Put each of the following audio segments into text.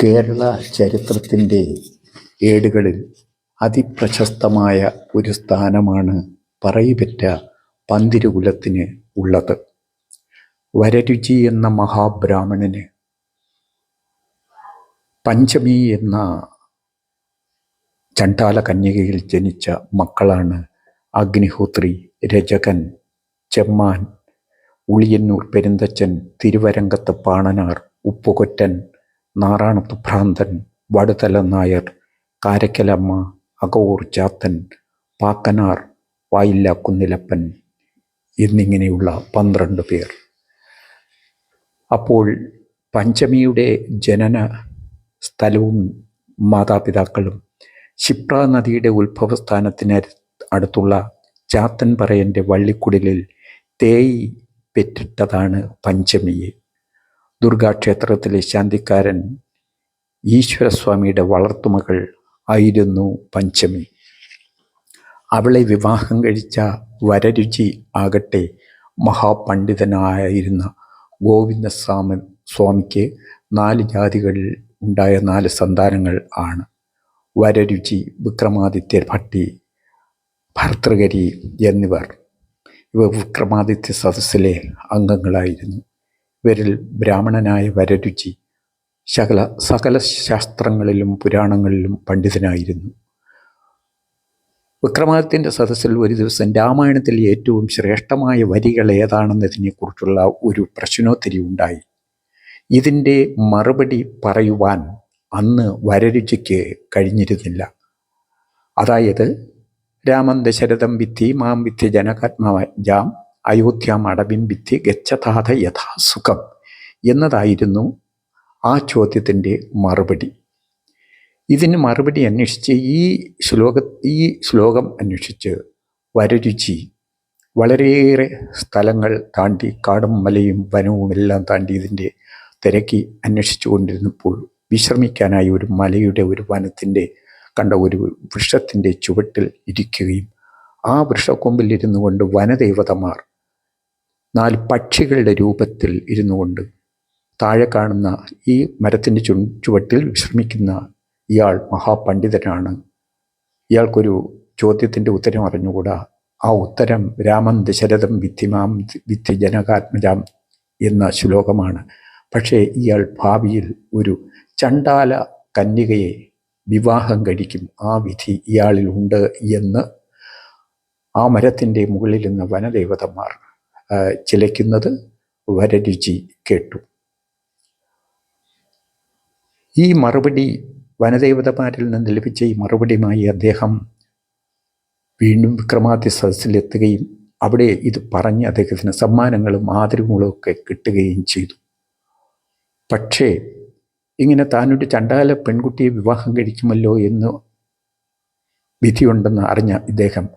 കേരള ചരിത്രത്തിന്റെ ഏടുകളിൽ അതിപ്രശസ്തമായ ഒരു സ്ഥാനമാണ് പറയുപെറ്റ പന്തിരുകുലത്തിന് ഉള്ളത്. വരരുചി എന്ന മഹാബ്രാഹ്മണന് പഞ്ചമി എന്ന ചണ്ടാല കന്യകയിൽ ജനിച്ച മക്കളാണ് അഗ്നിഹോത്രി രജകൻ ചെമ്മാൻ ഉളിയന്നൂർ പെരുന്തച്ചൻ തിരുവരങ്കത്ത് പാണനാർ ഉപ്പുകൊറ്റൻ നാറാണത്ത് ഭ്രാന്തൻ വടുതല നായർ കാരക്കലമ്മ അകവൂർ ചാത്തൻ പാക്കനാർ വായില്ല കുന്നിലപ്പൻ എന്നിങ്ങനെയുള്ള പന്ത്രണ്ട് പേർ. അപ്പോൾ പഞ്ചമിയുടെ ജനന സ്ഥലവും മാതാപിതാക്കളും ക്ഷിപ്ര നദിയുടെ ഉത്ഭവസ്ഥാനത്തിന് അടുത്തുള്ള ചാത്തൻ പറയന്റെ വള്ളിക്കുടിലിൽ തേയി പെറ്റിട്ടതാണ് പഞ്ചമിയെ. ദുർഗാക്ഷേത്രത്തിലെ ശാന്തിക്കാരൻ ഈശ്വരസ്വാമിയുടെ വളർത്തുമകൾ ആയിരുന്നു പഞ്ചമി. അവളെ വിവാഹം കഴിച്ച വരരുചി ആകട്ടെ മഹാപണ്ഡിതനായിരുന്ന ഗോവിന്ദസ്വാമി സ്വാമിക്ക് നാല് ജാതികളിൽ ഉണ്ടായ നാല് സന്താനങ്ങൾ ആണ്. വരരുചി വിക്രമാദിത്യ ഭട്ടി ഭർത്തൃകരി എന്നിവർ. ഇവ വിക്രമാദിത്യ സദസ്സിലെ അംഗങ്ങളായിരുന്നു. ഇവരിൽ ബ്രാഹ്മണനായ വരരുചി സകല സകല ശാസ്ത്രങ്ങളിലും പുരാണങ്ങളിലും പണ്ഡിതനായിരുന്നു. വിക്രമാദിത്യന്റെ സദസ്സിൽ ഒരു ദിവസം രാമായണത്തിൽ ഏറ്റവും ശ്രേഷ്ഠമായ വരികൾ ഏതാണെന്നതിനെക്കുറിച്ചുള്ള ഒരു പ്രശ്നോത്തരി ഉണ്ടായി. ഇതിന്റെ മറുപടി പറയുവാൻ അന്ന് വരരുചിക്ക് കഴിഞ്ഞിരുന്നില്ല. അതായത് രാമം ദശരഥം വിത്തി മാം വിത്തി ജനകാത്മാജാം അയോധ്യാം അടവിം വിത്തി ഗച്ഛതാഥ യഥാസുഖം എന്നതായിരുന്നു ആ ചോദ്യത്തിന്റെ മറുപടി. ഇതിന് മറുപടി അന്വേഷിച്ച് ഈ ശ്ലോക ഈ ശ്ലോകം അന്വേഷിച്ച് വരരുചി. വളരെയേറെ സ്ഥലങ്ങൾ താണ്ടി കാടും മലയും വനവും എല്ലാം താണ്ടി ഇതിന്റെ തിരക്കി അന്വേഷിച്ചു കൊണ്ടിരുന്നപ്പോൾ വിശ്രമിക്കാനായി ഒരു മലയുടെ ഒരു വനത്തിന്റെ കണ്ട ഒരു വൃക്ഷത്തിന്റെ ചുവട്ടിൽ ഇരിക്കുകയും ആ വൃക്ഷക്കൊമ്പിൽ ഇരുന്നു കൊണ്ട് വനദേവതമാർ നാല് പക്ഷികളുടെ രൂപത്തിൽ ഇരുന്നു കൊണ്ട് താഴെ കാണുന്ന ഈ മരത്തിന്റെ ചു ചുവട്ടിൽ വിശ്രമിക്കുന്ന ഇയാൾ മഹാപണ്ഡിതനാണ്. ഇയാൾക്കൊരു ചോദ്യത്തിന്റെ ഉത്തരം അറിഞ്ഞുകൂടാ? ആ ഉത്തരം രാമം ദശരഥം വിദ്യമാം വിദ്യ ജനകാത്മജാം എന്ന ശ്ലോകമാണ്. പക്ഷേ ഇയാൾ ഭാവിയിൽ ഒരു ചണ്ടാല കന്യകയെ വിവാഹം കഴിക്കും. ആ വിധി ഇയാളിലുണ്ട് എന്ന് ആ മരത്തിന്റെ മുകളിൽ നിന്ന് വനദേവതന്മാർ ചിലയ്ക്കുന്നത് വരരുചി കേട്ടു. ഈ മറുപടി വനദേവതമാരിൽ നിന്ന് ലഭിച്ച ഈ മറുപടിയുമായി അദ്ദേഹം വീണ്ടും വിക്രമാദ്യ സദസ്സിലെത്തുകയും അവിടെ ഇത് പറഞ്ഞ് അദ്ദേഹത്തിന് സമ്മാനങ്ങളും ആദരവുകളും ഒക്കെ കിട്ടുകയും ചെയ്തു. പക്ഷേ ഇങ്ങനെ താനൊരു ചണ്ടാല പെൺകുട്ടിയെ വിവാഹം കഴിക്കുമല്ലോ എന്ന് വിധിയുണ്ടെന്ന് അറിഞ്ഞ ഇദ്ദേഹം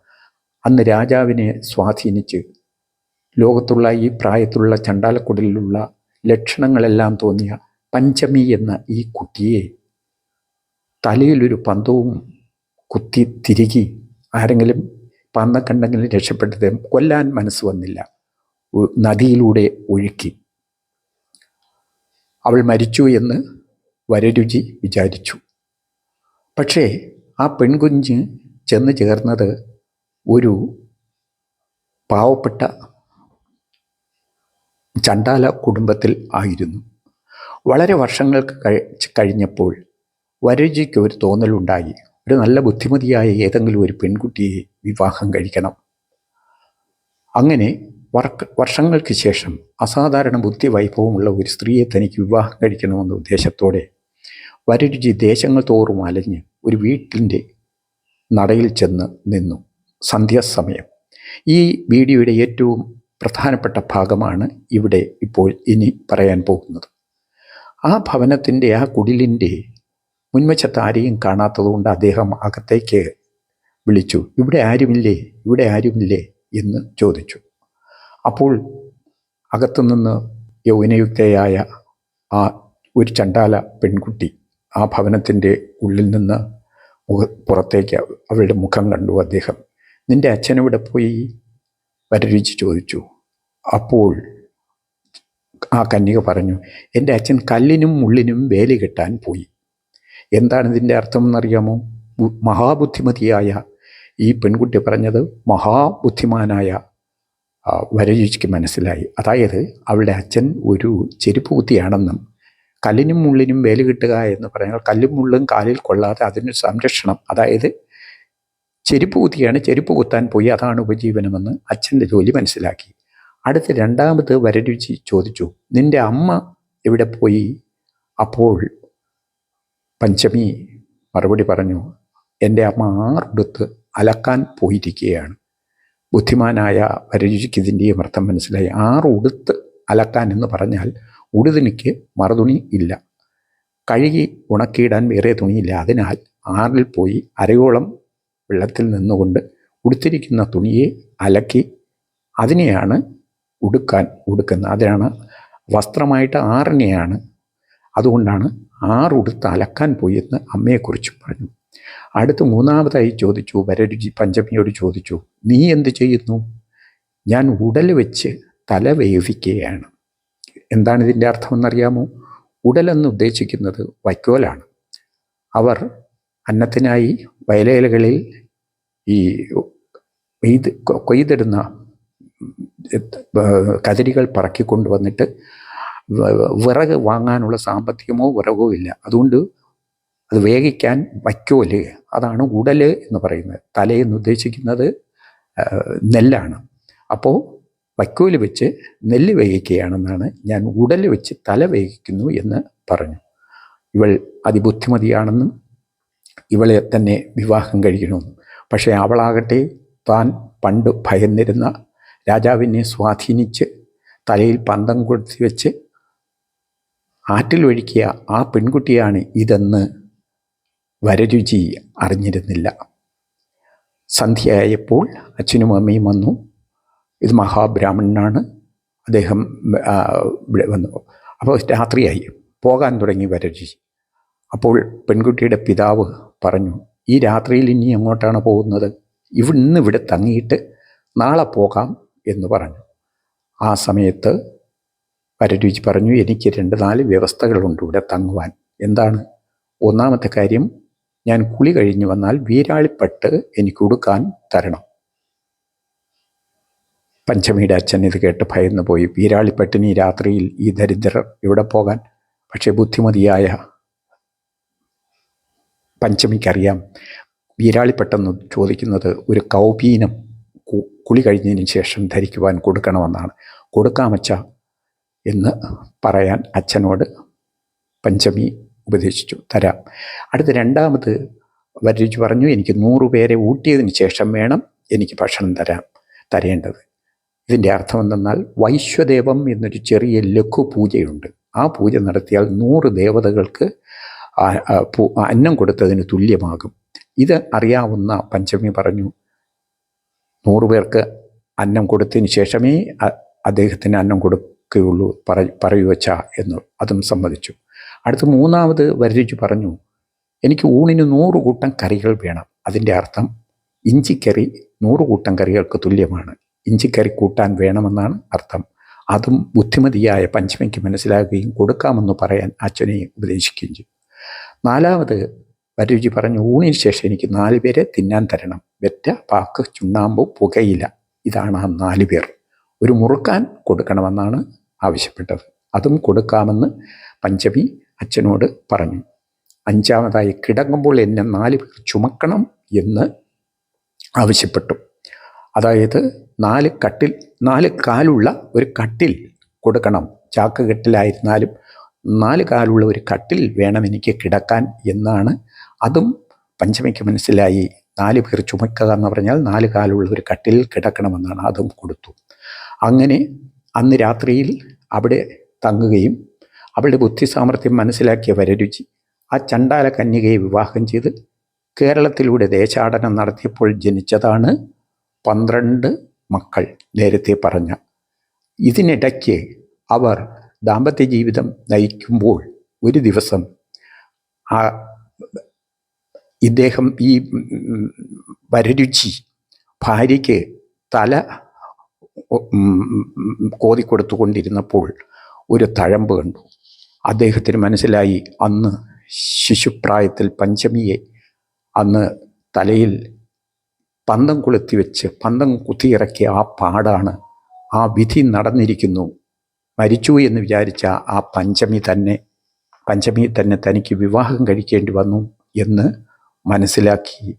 അന്ന് രാജാവിനെ സ്വാധീനിച്ച് ലോകത്തുള്ള ഈ പ്രായത്തിലുള്ള ചണ്ടാലക്കുടലിലുള്ള ലക്ഷണങ്ങളെല്ലാം തോന്നിയ പഞ്ചമി എന്ന ഈ കുട്ടിയെ തലയിലൊരു പന്തവും കുത്തി തിരികി ആരെങ്കിലും പന്ന കണ്ടെങ്കിലും രക്ഷപ്പെട്ടത് കൊല്ലാൻ മനസ്സ് വന്നില്ല. നദിയിലൂടെ ഒഴുക്കി. അവൾ മരിച്ചു എന്ന് വരരുചി വിചാരിച്ചു. പക്ഷേ ആ പെൺകുഞ്ഞ് ചെന്ന് ചേർന്നത് ഒരു പാവപ്പെട്ട ചണ്ടാല കുടുംബത്തിൽ ആയിരുന്നു. വളരെ വർഷങ്ങൾക്ക് കഴിഞ്ഞപ്പോൾ വരജിക്ക് ഒരു തോന്നലുണ്ടായി. ഒരു നല്ല ബുദ്ധിമതിയായ ഏതെങ്കിലും ഒരു പെൺകുട്ടിയെ വിവാഹം കഴിക്കണം. അങ്ങനെ വർഷങ്ങൾക്ക് ശേഷം അസാധാരണ ബുദ്ധി വൈഭവമുള്ള ഒരു സ്ത്രീയെ തനിക്ക് വിവാഹം കഴിക്കണമെന്ന ഉദ്ദേശത്തോടെ വരരുചി ദേശങ്ങൾ തോറും അലഞ്ഞ് ഒരു വീട്ടിന്റെ നടയിൽ ചെന്ന് നിന്നു. സന്ധ്യാസമയം. ഈ വീഡിയോയുടെ ഏറ്റവും പ്രധാനപ്പെട്ട ഭാഗമാണ് ഇവിടെ ഇപ്പോൾ ഇനി പറയാൻ പോകുന്നത്. ആ ഭവനത്തിന്റെ ആ കുടിലിന്റെ മുൻവശത്ത് ആരെയും കാണാത്തതുകൊണ്ട് അദ്ദേഹം അകത്തേക്ക് വിളിച്ചു. ഇവിടെ ആരുമില്ലേ? ഇവിടെ ആരുമില്ലേ? എന്ന് ചോദിച്ചു. അപ്പോൾ അകത്തുനിന്ന് യൗവനയുക്തയായ ആ ഒരു ചണ്ടാല പെൺകുട്ടി ആ ഭവനത്തിന്റെ ഉള്ളിൽ നിന്ന് മുഖ പുറത്തേക്ക് അവളുടെ മുഖം കണ്ടു. അദ്ദേഹം നിന്റെ അച്ഛനെവിടെ പോയി? വരരുചി ചോദിച്ചു. അപ്പോൾ ആ കന്യക പറഞ്ഞു എന്റെ അച്ഛൻ കല്ലിനും മുള്ളിനും വേലി കെട്ടാൻ പോയി. എന്താണ് ഇതിന്റെ അർത്ഥം എന്നറിയാമോ മഹാബുദ്ധിമതിയായ ഈ പെൺകുട്ടി പറഞ്ഞത് മഹാബുദ്ധിമാനായ ആ, വരരുചിക്ക് മനസ്സിലായി. അതായത് അവളുടെ അച്ഛൻ ഒരു ചെരുപ്പ് കുത്തിയാണെന്നും കല്ലിനും മുള്ളിനും വേൽ കിട്ടുക എന്ന് പറഞ്ഞാൽ കല്ലും മുള്ളും കാലിൽ കൊള്ളാതെ അതിന് സംരക്ഷണം. അതായത് ചെരുപ്പ് കുത്തിയാണ് ചെരുപ്പ് കുത്താൻ പോയി. അതാണ് ഉപജീവനമെന്ന് അച്ഛന്റെ ജോലി മനസ്സിലാക്കി. അടുത്ത് രണ്ടാമത് വരരുചി ചോദിച്ചു. നിന്റെ അമ്മ എവിടെ പോയി? അപ്പോൾ പഞ്ചമി മറുപടി പറഞ്ഞു എന്റെ അമ്മ ആറുടുത്ത് അലക്കാൻ പോയിരിക്കുകയാണ്. ബുദ്ധിമാനായ വരരുചിക്ക് ഇതിന്റെയും അർത്ഥം മനസ്സിലായി. ആറ് ഉടുത്ത് അലക്കാൻ എന്ന് പറഞ്ഞാൽ ഉടുതുണിക്ക് മറുതുണി ഇല്ല. കഴുകി ഉണക്കിയിടാൻ വേറെ തുണിയില്ല. അതിനാൽ ആറിൽ പോയി അരയോളം വെള്ളത്തിൽ നിന്നുകൊണ്ട് ഉടുത്തിരിക്കുന്ന തുണിയെ അലക്കി അതിനെയാണ് ഉടുക്കാൻ ഉടുക്കുന്നത് അതിനാണ് വസ്ത്രമായിട്ട് ആറിനെയാണ് അതുകൊണ്ടാണ് ആറുടുത്ത് അലക്കാൻ പോയി എന്ന് അമ്മയെക്കുറിച്ച് പറഞ്ഞു. അടുത്ത് മൂന്നാമതായി ചോദിച്ചു വരരുചി പഞ്ചമിയോട് ചോദിച്ചു നീ എന്ത് ചെയ്യുന്നു? ഞാൻ ഉടൽ വെച്ച് തല വേവിക്കുകയാണ്. എന്താണ് ഇതിന്റെ അർത്ഥമെന്നറിയാമോ? ഉടലെന്ന് ഉദ്ദേശിക്കുന്നത് വൈക്കോലാണ്. അവർ അന്നത്തിനായി വയലേലകളിൽ ഈ കൊയ്ത് കൊയ്തിടുന്ന കതിരികൾ പറക്കിക്കൊണ്ട് വന്നിട്ട് വിറക് വാങ്ങാനുള്ള സാമ്പത്തികമോ വിറകോ ഇല്ല. അതുകൊണ്ട് അത് വേവിക്കാൻ വയ്ക്കോൽ അതാണ് ഉടൽ എന്ന് പറയുന്നത്. തലയെന്ന് ഉദ്ദേശിക്കുന്നത് നെല്ലാണ്. അപ്പോൾ വയ്ക്കോൽ വെച്ച് നെല്ല് വേവിക്കുകയാണെന്നാണ് ഞാൻ ഉടൽ വെച്ച് തല വേവിക്കുന്നു എന്ന് പറഞ്ഞു. ഇവൾ അതിബുദ്ധിമതിയാണെന്നും ഇവളെ തന്നെ വിവാഹം കഴിക്കണമെന്നും. പക്ഷേ അവളാകട്ടെ താൻ പണ്ട് ഭയന്നിരുന്ന രാജാവിനെ സ്വാധീനിച്ച് തലയിൽ പന്തം കൊടുത്തി വെച്ച് ആറ്റിൽ ഒഴുക്കിയ ആ പെൺകുട്ടിയാണ് ഇതെന്ന് വരരുചി അറിഞ്ഞിരുന്നില്ല. സന്ധ്യയായപ്പോൾ അച്ഛനും അമ്മയും വന്നു. ഇത് മഹാബ്രാഹ്മണനാണ്. അദ്ദേഹം വന്നു. അപ്പോൾ രാത്രിയായി. പോകാൻ തുടങ്ങി വരരുചി. അപ്പോൾ പെൺകുട്ടിയുടെ പിതാവ് പറഞ്ഞു ഈ രാത്രിയിൽ ഇനി എങ്ങോട്ടാണ് പോകുന്നത്? ഇവിടുന്ന് ഇവിടെ തങ്ങിയിട്ട് നാളെ പോകാം. എന്ന് പറഞ്ഞു. ആ സമയത്ത് വരരുചി പറഞ്ഞു എനിക്ക് രണ്ട് നാല് വ്യവസ്ഥകളുണ്ട് ഇവിടെ തങ്ങുവാൻ. എന്താണ്? ഒന്നാമത്തെ കാര്യം ഞാൻ കുളി കഴിഞ്ഞു വന്നാൽ വീരാളിപ്പെട്ട് എനിക്ക് ഉടുക്കാൻ തരണം. പഞ്ചമിയുടെ അച്ഛൻ ഇത് കേട്ട് ഭയന്ന് പോയി വീരാളിപ്പെട്ടിന് ഈ രാത്രിയിൽ ഈ ദരിദ്രർ ഇവിടെ പോകാൻ? പക്ഷേ ബുദ്ധിമതിയായ പഞ്ചമിക്കറിയാം. വീരാളിപ്പെട്ടെന്ന് ചോദിക്കുന്നത് ഒരു കൗപീനം കുളി കഴിഞ്ഞതിന് ശേഷം ധരിക്കുവാൻ കൊടുക്കണമെന്നാണ്. കൊടുക്കാമച്ച എന്ന് പറയാൻ അച്ഛനോട് പഞ്ചമി ഉപദേശിച്ചു. തരാം. അടുത്ത രണ്ടാമത് വരരുചി പറഞ്ഞു എനിക്ക് നൂറു പേരെ ഊട്ടിയതിന് ശേഷം വേണം എനിക്ക് ഭക്ഷണം തരാം തരേണ്ടത്. ഇതിന്റെ അർത്ഥം എന്തെന്നാൽ വൈശ്വദേവം എന്നൊരു ചെറിയ ലഘു പൂജയുണ്ട് ആ പൂജ നടത്തിയാൽ നൂറ് ദേവതകൾക്ക് അന്നം കൊടുത്തതിന് തുല്യമാകും. ഇത് അറിയാവുന്ന പഞ്ചമി പറഞ്ഞു നൂറ് പേർക്ക് അന്നം കൊടുത്തതിന് ശേഷമേ അദ്ദേഹത്തിന് അന്നം കൊടുക്കുകയുള്ളൂ പറ പറയൂ എന്ന് അതും സമ്മതിച്ചു. അടുത്ത മൂന്നാമത് വരരുചി പറഞ്ഞു എനിക്ക് ഊണിന് നൂറ് കൂട്ടം കറികൾ വേണം. അതിന്റെ അർത്ഥം ഇഞ്ചിക്കറി നൂറ് കൂട്ടം കറികൾക്ക് തുല്യമാണ്. ഇഞ്ചിക്കറി കൂട്ടാൻ വേണമെന്നാണ് അർത്ഥം. അതും ബുദ്ധിമതിയായ പഞ്ചമിക്ക് മനസ്സിലാക്കുകയും കൊടുക്കാമെന്ന് പറയാൻ അച്ഛനെ ഉപദേശിക്കുകയും ചെയ്തു. നാലാമത് വരരുചി പറഞ്ഞു ഊണിന് ശേഷം എനിക്ക് നാല് പേരെ തിന്നാൻ തരണം. വെറ്റ പാക്ക് ചുണ്ണാമ്പ് പുകയില. ഇതാണ് ആ നാല് പേർ. ഒരു മുറുക്കാൻ കൊടുക്കണമെന്നാണ് ആവശ്യപ്പെട്ടത്. അതും കൊടുക്കാമെന്ന് പഞ്ചമി അച്ഛനോട് പറഞ്ഞു. അഞ്ചാമതായി കിടങ്ങുമ്പോൾ എന്നെ നാല് പേർ ചുമക്കണം എന്ന് ആവശ്യപ്പെട്ടു. അതായത് നാല് കട്ടിൽ നാല് കാലുള്ള ഒരു കട്ടിൽ കൊടുക്കണം. ചാക്ക് കെട്ടിലായിരുന്നാലും നാല് കാലുള്ള ഒരു കട്ടിൽ വേണം എനിക്ക് കിടക്കാൻ എന്നാണ്. അതും പഞ്ചമിക്ക് മനസ്സിലായി. നാല് പേർ ചുമക്കുക എന്ന് പറഞ്ഞാൽ നാല് കാലുള്ള ഒരു കട്ടിൽ കിടക്കണമെന്നാണ് അതും കൊടുത്തു. അങ്ങനെ അന്ന് രാത്രിയിൽ അവിടെ തങ്ങുകയും അവളുടെ ബുദ്ധി സാമർഥ്യം മനസ്സിലാക്കിയ വരരുചി ആ ചണ്ടാല കന്യകയെ വിവാഹം ചെയ്ത് കേരളത്തിലൂടെ ദേശാടനം നടത്തിയപ്പോൾ ജനിച്ചതാണ് പന്ത്രണ്ട് മക്കൾ നേരത്തെ പറഞ്ഞ. ഇതിനിടയ്ക്ക് അവർ ദാമ്പത്യ ജീവിതം നയിക്കുമ്പോൾ ഒരു ദിവസം ആ ഇദ്ദേഹം ഈ വരരുചി ഭാര്യയ്ക്ക് തല കോതിക്കൊടുത്തുകൊണ്ടിരുന്നപ്പോൾ ഒരു തഴമ്പ് കണ്ടു. അദ്ദേഹത്തിന് മനസ്സിലായി അന്ന് ശിശുപ്രായത്തിൽ പഞ്ചമിയെ അന്ന് തലയിൽ പന്തം കൊളുത്തി വെച്ച് പന്തം കുത്തിയിറക്കിയ ആ പാടാണ് ആ വിധി നടന്നിരിക്കുന്നു. മരിച്ചു എന്ന് വിചാരിച്ച ആ പഞ്ചമി തന്നെ പഞ്ചമി തന്നെ തനിക്ക് വിവാഹം കഴിക്കേണ്ടി വന്നു എന്ന് മനസ്സിലാക്കി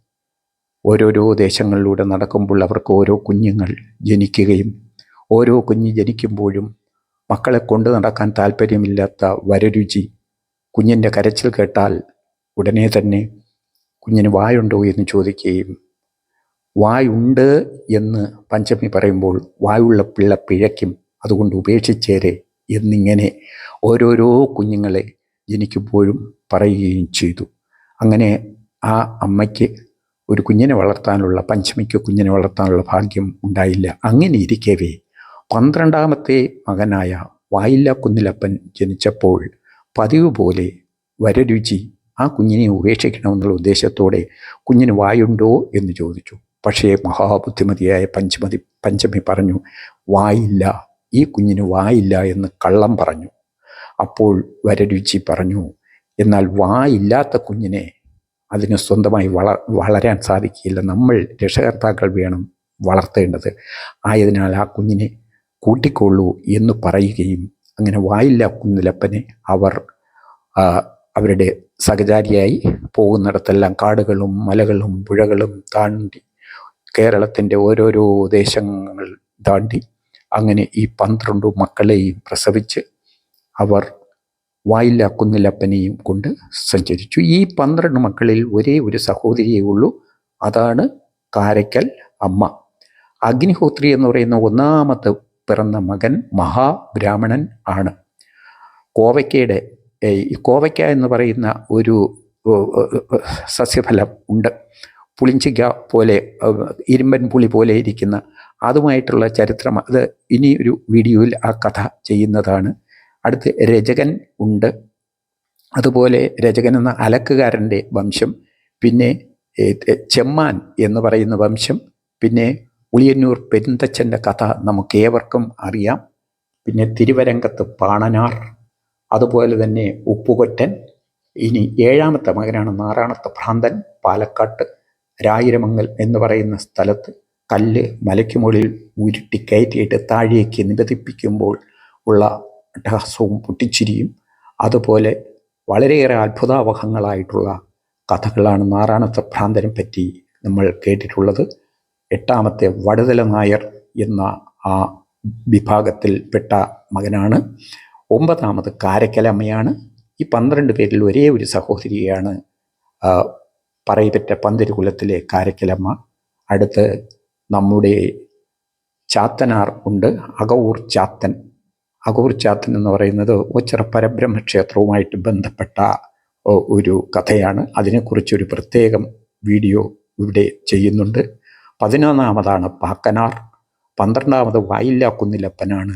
ഓരോരോ ദേശങ്ങളിലൂടെ നടക്കുമ്പോൾ അവർക്ക് ഓരോ കുഞ്ഞുങ്ങൾ ജനിക്കുകയും ഓരോ കുഞ്ഞ് ജനിക്കുമ്പോഴും മക്കളെ കൊണ്ടു നടക്കാൻ താല്പര്യമില്ലാത്ത വരരുചി കുഞ്ഞിന്റെ കരച്ചിൽ കേട്ടാൽ ഉടനെ തന്നെ കുഞ്ഞിന് വായുണ്ടോ എന്ന് ചോദിക്കുകയും വായുണ്ട് എന്ന് പഞ്ചമി പറയുമ്പോൾ വായുള്ള പിള്ള പിഴയ്ക്കും അതുകൊണ്ട് ഉപേക്ഷിച്ചേരെ എന്നിങ്ങനെ ഓരോരോ കുഞ്ഞുങ്ങളെ ജനിക്കുമ്പോഴും പറയുകയും ചെയ്തു. അങ്ങനെ ആ അമ്മയ്ക്ക് ഒരു കുഞ്ഞിനെ വളർത്താനുള്ള പഞ്ചമിക്ക് കുഞ്ഞിനെ വളർത്താനുള്ള ഭാഗ്യം ഉണ്ടായില്ല. അങ്ങനെ ഇരിക്കവേ. പന്ത്രണ്ടാമത്തെ മകനായ വായില്ല കുന്നിലപ്പൻ ജനിച്ചപ്പോൾ പതിവ് പോലെ വരരുചി ആ കുഞ്ഞിനെ ഉപേക്ഷിക്കണമെന്നുള്ള ഉദ്ദേശത്തോടെ കുഞ്ഞിന് വായുണ്ടോ എന്ന് ചോദിച്ചു. പക്ഷേ മഹാബുദ്ധിമതിയായ പഞ്ചമതി പഞ്ചമി പറഞ്ഞു വായില്ല. ഈ കുഞ്ഞിന് വായില്ല എന്ന് കള്ളം പറഞ്ഞു. അപ്പോൾ വരരുചി പറഞ്ഞു എന്നാൽ വായില്ലാത്ത കുഞ്ഞിനെ അതിന് സ്വന്തമായി വള വളരാൻ സാധിക്കില്ല നമ്മൾ രക്ഷകർത്താക്കൾ വേണം വളർത്തേണ്ടത്. ആയതിനാൽ ആ കുഞ്ഞിനെ കൂട്ടിക്കൊള്ളൂ എന്ന് പറയുകയും അങ്ങനെ വായില്ല കുന്നിലപ്പനെ അവർ അവരുടെ സഹചാരിയായി പോകുന്നിടത്തെല്ലാം കാടുകളും മലകളും പുഴകളും താണ്ടി കേരളത്തിന്റെ ഓരോരോ ദേശങ്ങൾ താണ്ടി അങ്ങനെ ഈ പന്ത്രണ്ട് മക്കളെയും പ്രസവിച്ച് അവർ വായില്ല കുന്നിലപ്പനെയും കൊണ്ട് സഞ്ചരിച്ചു. ഈ പന്ത്രണ്ട് മക്കളിൽ ഒരേ ഒരു സഹോദരിയേ ഉള്ളൂ. അതാണ് കാരയ്ക്കൽ അമ്മ. അഗ്നിഹോത്രി എന്ന് പറയുന്ന ഒന്നാമത്തെ പിറന്ന മകൻ മഹാബ്രാഹ്മണൻ ആണ്. കോവയ്ക്കയുടെ കോവയ്ക്ക എന്ന് പറയുന്ന ഒരു സസ്യഫലം ഉണ്ട്. പുളിഞ്ചിക്ക പോലെ ഇരുമ്പൻ പുളി പോലെ ഇരിക്കുന്ന അതുമായിട്ടുള്ള ചരിത്രം. അത് ഇനി ഒരു വീഡിയോയിൽ ആ കഥ ചെയ്യുന്നതാണ്. അടുത്ത് രചകൻ ഉണ്ട്. അതുപോലെ രചകൻ എന്ന അലക്കുകാരന്റെ വംശം പിന്നെ ചെമ്മാൻ എന്ന് പറയുന്ന വംശം പിന്നെ ഉളിയന്നൂർ പെരുന്തച്ഛന്റെ കഥ നമുക്ക് ഏവർക്കും അറിയാം. പിന്നെ തിരുവരങ്കത്ത് പാണനാർ അതുപോലെ തന്നെ ഉപ്പുകൊറ്റൻ ഇനി ഏഴാമത്തെ മകനാണ് നാറാണത്തെ ഭ്രാന്തൻ പാലക്കാട്ട് രായിരമംഗൽ എന്ന് പറയുന്ന സ്ഥലത്ത് കല്ല് മലയ്ക്ക് മുകളിൽ ഉരുട്ടി കയറ്റിയിട്ട് താഴേക്ക് നിബന്ധിപ്പിക്കുമ്പോൾ ഉള്ള അട്ടഹാസവും പൊട്ടിച്ചിരിയും. അതുപോലെ വളരെയേറെ അത്ഭുതാവഹങ്ങളായിട്ടുള്ള കഥകളാണ് നാറാണത്തെ ഭ്രാന്തരം പറ്റി നമ്മൾ കേട്ടിട്ടുള്ളത്. എട്ടാമത്തെ വടുതല നായർ എന്ന ആ വിഭാഗത്തിൽപ്പെട്ട മകനാണ്. ഒമ്പതാമത് കാരക്കലമ്മയാണ്. ഈ പന്ത്രണ്ട് പേരിൽ ഒരേ ഒരു സഹോദരിയാണ് പറയപ്പെട്ട പന്തിരുകുലത്തിലെ കാരക്കലമ്മ. അടുത്ത് നമ്മുടെ ചാത്തനാർ ഉണ്ട് അകവൂർ ചാത്തൻ. അകവൂർ ചാത്തൻ എന്ന് പറയുന്നത് ഒച്ചിറ പരബ്രഹ്മക്ഷേത്രവുമായിട്ട് ബന്ധപ്പെട്ട ഒരു കഥയാണ്. അതിനെക്കുറിച്ചൊരു പ്രത്യേകം വീഡിയോ ഇവിടെ ചെയ്യുന്നുണ്ട്. പതിനൊന്നാമതാണ് പാക്കനാർ. പന്ത്രണ്ടാമത് വായില്ലാ കുന്നിലപ്പനാണ്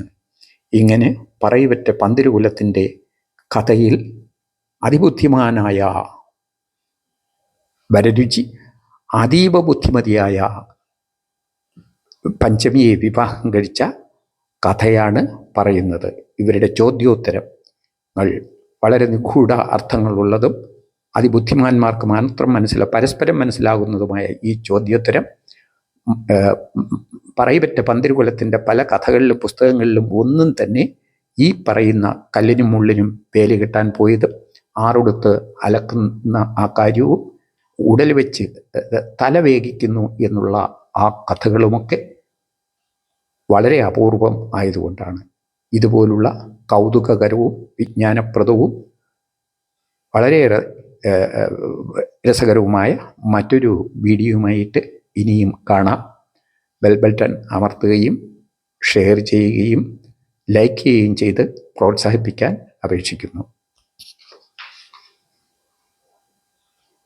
ഇങ്ങനെ പറയുവറ്റ പന്തിരുകുലത്തിന്റെ കഥയിൽ അതിബുദ്ധിമാനായ വരരുചി അതീവ ബുദ്ധിമതിയായ പഞ്ചമിയെ വിവാഹം കഴിച്ച കഥയാണ് പറയുന്നത്. ഇവരുടെ ചോദ്യോത്തരങ്ങൾ വളരെ നിഗൂഢ അർത്ഥങ്ങളുള്ളതും അതിബുദ്ധിമാന്മാർക്ക് മാത്രം മനസ്സിലാ പരസ്പരം മനസ്സിലാകുന്നതുമായ ഈ ചോദ്യോത്തരം പറയപ്പെട്ട പന്തിരുകുലത്തിന്റെ പല കഥകളിലും പുസ്തകങ്ങളിലും ഒന്നും തന്നെ ഈ പറയുന്ന കല്ലിനും മുള്ളിനും പേൽ കിട്ടാൻ പോയതും ആറൊടുത്ത് അലക്കുന്ന ആ കാര്യവും ഉടൽ വെച്ച് തല വേഗിക്കുന്നു എന്നുള്ള ആ കഥകളുമൊക്കെ വളരെ അപൂർവം ആയതുകൊണ്ടാണ്. ഇതുപോലുള്ള കൗതുകകരവും വിജ്ഞാനപ്രദവും വളരെയേറെ രസകരവുമായ മറ്റൊരു വീഡിയോയുമായിട്ട് ഇനിയും കാണാം. ബെൽ ബട്ടൺ അമർത്തുകയും ഷെയർ ചെയ്യുകയും ലൈക്ക് ചെയ്യുകയും ചെയ്ത് പ്രോത്സാഹിപ്പിക്കാൻ അപേക്ഷിക്കുന്നു.